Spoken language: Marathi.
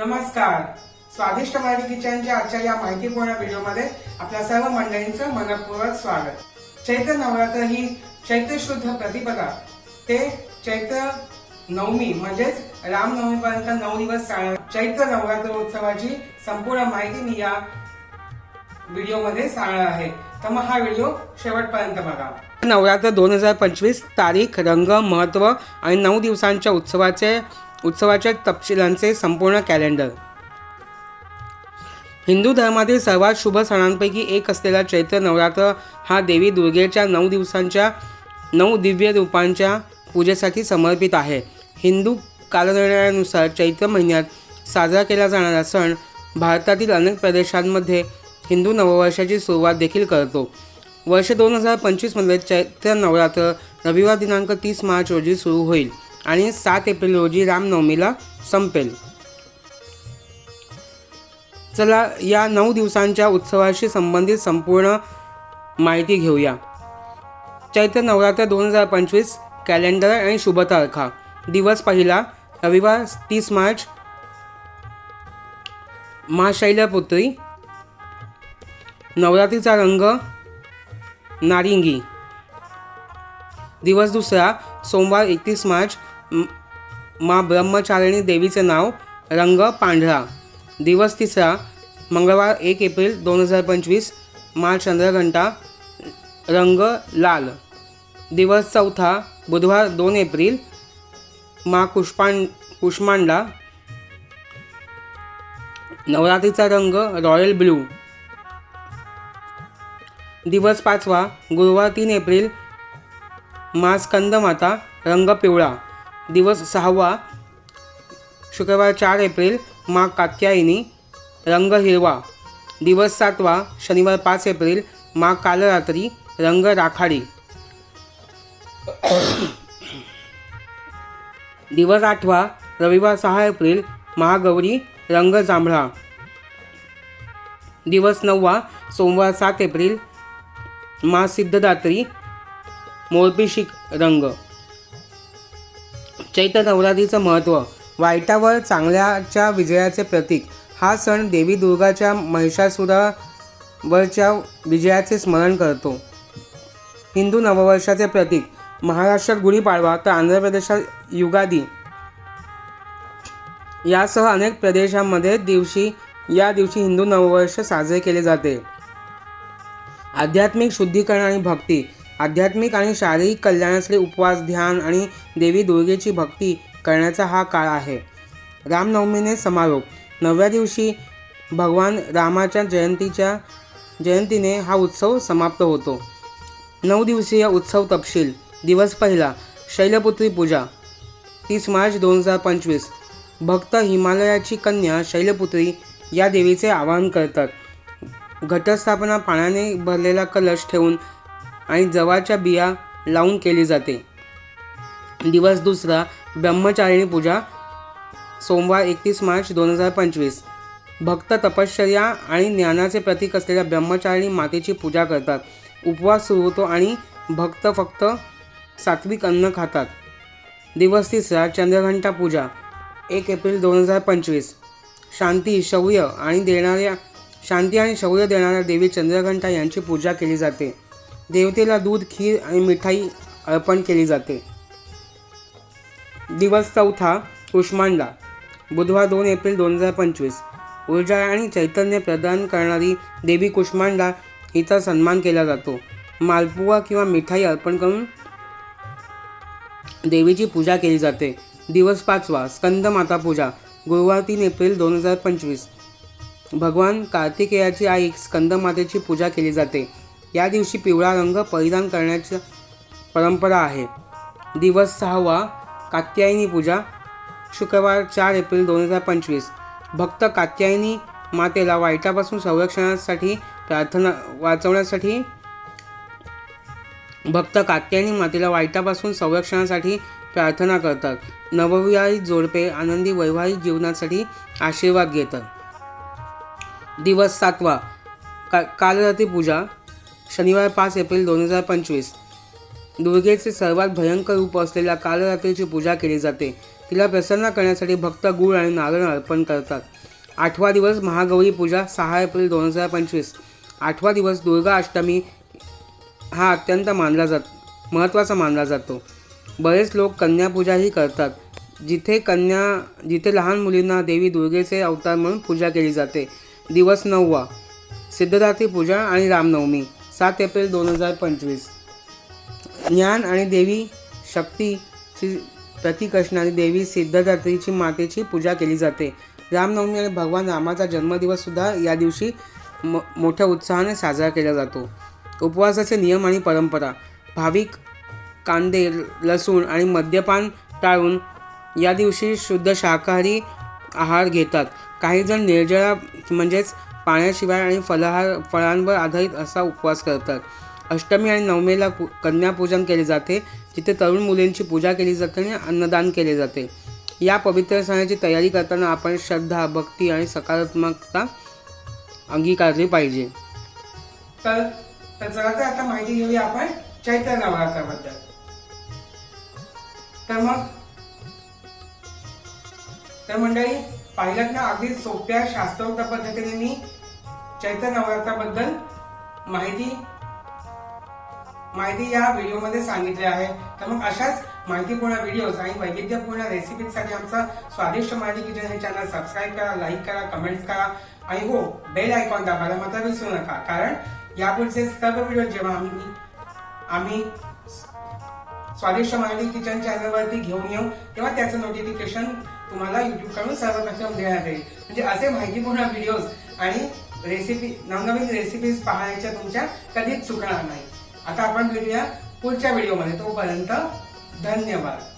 नमस्कार. स्वादिष्ट मराठी किचनच्या आजच्या या माहितीपूर्ण व्हिडिओमध्ये आपल्या सर्व मंडळींचं मनपूर्वक स्वागत. चैत्र नवरात्र ही चैत्र शुद्ध प्रतिपदा. ते चैत्र नवमी म्हणजेच रामनवमीपर्यंत नऊ दिवस चैत्र नवरात्र उत्सवाची संपूर्ण माहिती मी या व्हिडिओमध्ये सांगणार आहे. तर मग हा व्हिडिओ शेवटपर्यंत बघा. नवरात्र दोन हजार पंचवीस तारीख रंग महत्त्व आणि नऊ दिवसांच्या उत्सवाचे उत्सवाच्या तपशिलांचे संपूर्ण कॅलेंडर हिंदू धर्मातील सर्वात शुभ सणांपैकी एक असलेला चैत्र नवरात्र हा देवी दुर्गेच्या नऊ दिवसांच्या नऊ दिव्य रूपांच्या पूजेसाठी समर्पित आहे. हिंदू कालनिर्णयानुसार चैत्र महिन्यात साजरा केला जाणारा सण भारतातील अनेक प्रदेशांमध्ये हिंदू नववर्षाची सुरुवात देखील करतो. वर्ष दोन हजार पंचवीसमध्ये चैत्र नवरात्र रविवार दिनांक तीस मार्च रोजी सुरू होईल आणि सात एप्रिल रोजी रामनवमीला संपेल. चला या नऊ दिवसांच्या उत्सवाशी संबंधित संपूर्ण माहिती घेऊया. चैत्र नवरात्र दोन हजार पंचवीस कॅलेंडर आणि शुभ तारखा दिवस पहिला रविवार तीस मार्च महाशैलपुत्री नवरात्रीचा रंग नारिंगी. दिवस दुसरा सोमवार एकतीस मार्च मा ब्रह्मचारिणी देवीचे नाव रंग पांढरा. दिवस तिसरा मंगळवार एक एप्रिल दोन हजार पंचवीस मा चंद्रघंटा रंग लाल. दिवस चौथा बुधवार दोन एप्रिल मा कुष्पां कुष्मांडा नवरात्रीचा रंग रॉयल ब्लू. दिवस पाचवा गुरुवार तीन एप्रिल मा स्कंदमाता रंग पिवळा. दिवस सहावा शुक्रवार चार एप्रिल मा कात्यायनी रंग हिरवा. दिवस सातवा शनिवार पाच एप्रिल मा कालरात्री रंग राखाडी. दिवस आठवा रविवार सहा एप्रिल महागौरी रंग जांभळा. दिवस नववा सोमवार सात एप्रिल मा सिद्धदात्री मोरपिशी रंग. चैत्र नवरात्रीचं महत्त्व. वाईटावर चांगल्याच्या विजयाचे प्रतीक. हा सण देवी दुर्गाच्या महिषासुरावरच्या विजयाचे स्मरण करतो. हिंदू नववर्षाचे प्रतीक. महाराष्ट्रात गुढीपाडवा तर आंध्र प्रदेशात युगादी. यासह अनेक प्रदेशांमध्ये दिवशी या दिवशी हिंदू नववर्ष साजरे केले जाते. आध्यात्मिक शुद्धीकरण आणि भक्ती. आध्यात्मिक आणि शारीरिक कल्याणासाठी उपवास ध्यान आणि देवी दुर्गेची भक्ती करण्याचा हा काळ आहे. रामनवमीने समारोप. नवव्या दिवशी भगवान रामाच्या जयंतीच्या जयंतीने हा उत्सव समाप्त होतो. नऊ दिवसीय उत्सव तपशील. दिवस पहिला शैलपुत्री पूजा. तीस मार्च दोन हजार पंचवीस. भक्त हिमालयाची कन्या शैलपुत्री या देवीचे आवाहन करतात. घटस्थापना पाण्याने भरलेला कलश ठेवून आणि जवाच्या बिया लावून केली जाते. दिवस दुसरा ब्रह्मचारिणी पूजा सोमवार एकतीस मार्च दोन हजार पंचवीस. भक्त तपश्चर्या आणि ज्ञानाचे प्रतीक असलेल्या ब्रह्मचारिणी मातेची पूजा करतात. उपवास सुरू होतो आणि भक्त फक्त सात्विक अन्न खातात. दिवस तिसरा चंद्रघंटा पूजा एक एप्रिल दोन हजार पंचवीस. शांती शौर्य आणि देणाऱ्या शांती आणि शौर्य देणाऱ्या देवी चंद्रघंटा यांची पूजा केली जाते. देवतेला दूध खीर आणि मिठाई अर्पण केली जाते. दिवस चौथा कुष्मांडा बुधवार दोन एप्रिल दोन हजार पंचवीस. ऊर्जा आणि चैतन्य प्रदान करणारी देवी कुष्मांडा हिचा सन्मान केला जातो. मालपुवा किंवा मिठाई अर्पण करून देवीची पूजा केली जाते. दिवस पाचवा स्कंद माता पूजा. गुरुवार तीन एप्रिल दोन हजार पंचवीस. भगवान कार्तिकेयाची आई स्कंदमातेची पूजा केली जाते. या दिवशी पिवळा रंग परिधान करण्याची परंपरा आहे. दिवस सहावा कात्यायनी पूजा शुक्रवार चार एप्रिल दोन हजार पंचवीस. भक्त कात्यायनी मातेला वाईटापासून संरक्षणासाठी प्रार्थना वाचवण्यासाठी भक्त कात्यायनी मातेला वाईटापासून संरक्षणासाठी प्रार्थना करतात. नवविवाहित जोडपे आनंदी वैवाहिक जीवनासाठी आशीर्वाद घेतात. दिवस सातवा का कालरात्री पूजा शनिवार पाच एप्रिल दोन हजार पंचवीस. दुर्गेचे सर्वात भयंकर रूप असलेल्या कालरात्रीची पूजा केली जाते. तिला प्रसन्न करण्यासाठी भक्त गुळ आणि नारळ अर्पण करतात. आठवा दिवस महागौरी पूजा सहा एप्रिल दोन हजार पंचवीस. आठवा दिवस दुर्गा अष्टमी हा अत्यंत मानला जात महत्त्वाचा मानला जातो. बरेच लोक कन्यापूजाही करतात. जिथे कन्या जिथे लहान मुलींना देवी दुर्गेचे अवतार म्हणून पूजा केली जाते. दिवस नववा सिद्धदात्री पूजा आणि रामनवमी सात एप्रिल दोन हजार पंचवीस. ज्ञान आणि देवी शक्तीची प्रतीक असणारी देवी सिद्धदात्रीची मातेची पूजा केली जाते. रामनवमी आणि भगवान रामाचा जन्मदिवससुद्धा या दिवशी म मोठ्या उत्साहाने साजरा केला जातो. उपवासाचे नियम आणि परंपरा भाविक कांदे लसूण आणि मद्यपान टाळून या दिवशी शुद्ध शाकाहारी आहार घेतात. काही जण निर्जळा म्हणजेच पाण्याशिवाय आणि फलाहार फळांवर आधारित असा उपवास करतात. अष्टमी आणि नवमीला पू कन्यापूजन केले जाते जिथे तरुण मुलींची पूजा केली जाते आणि अन्नदान केले जाते. या पवित्र सणाची तयारी करताना आपण श्रद्धा भक्ती आणि सकारात्मकता अंगीकारली पाहिजे. तर तर चला तर आता माहिती घेऊया आपण चैत्र नवरात्राबद्दल. तर मग तर मंडळी पहिल्यांदा अगदी सोप्या शास्त्रोक्त पद्धतीने मी चैत्र नवरात्राबद्दल माहिती माहिती या व्हिडिओमध्ये सांगितली आहे. तर मग अशाच माहितीपूर्ण व्हिडिओज आणि वैविध्यपूर्ण रेसिपीसाठी आमचा स्वादिष्ट माहिती किचन हे चॅनल सबस्क्राईब करा लाईक करा कमेंट्स करा आणि हो बेल आयकॉन दाबायला मात्र विसरू नका. कारण यापुढचे सर्व व्हिडिओ जेव्हा आम्ही आम्ही स्वादिष्ट माहिती किचन चॅनलवरती घेऊन येऊ तेव्हा त्याचं नोटिफिकेशन तुम्हाला युट्युबकडून सर्वप्रथम देण्यात आहे. म्हणजे असे माहितीपूर्ण व्हिडिओज आणि रेसिपी नवनवीन रेसिपीज पाहण्याच्या तुमच्या कधीच चुकणार नाही. आता आपण भेटूया पुढच्या व्हिडिओमध्ये तोपर्यंत धन्यवाद.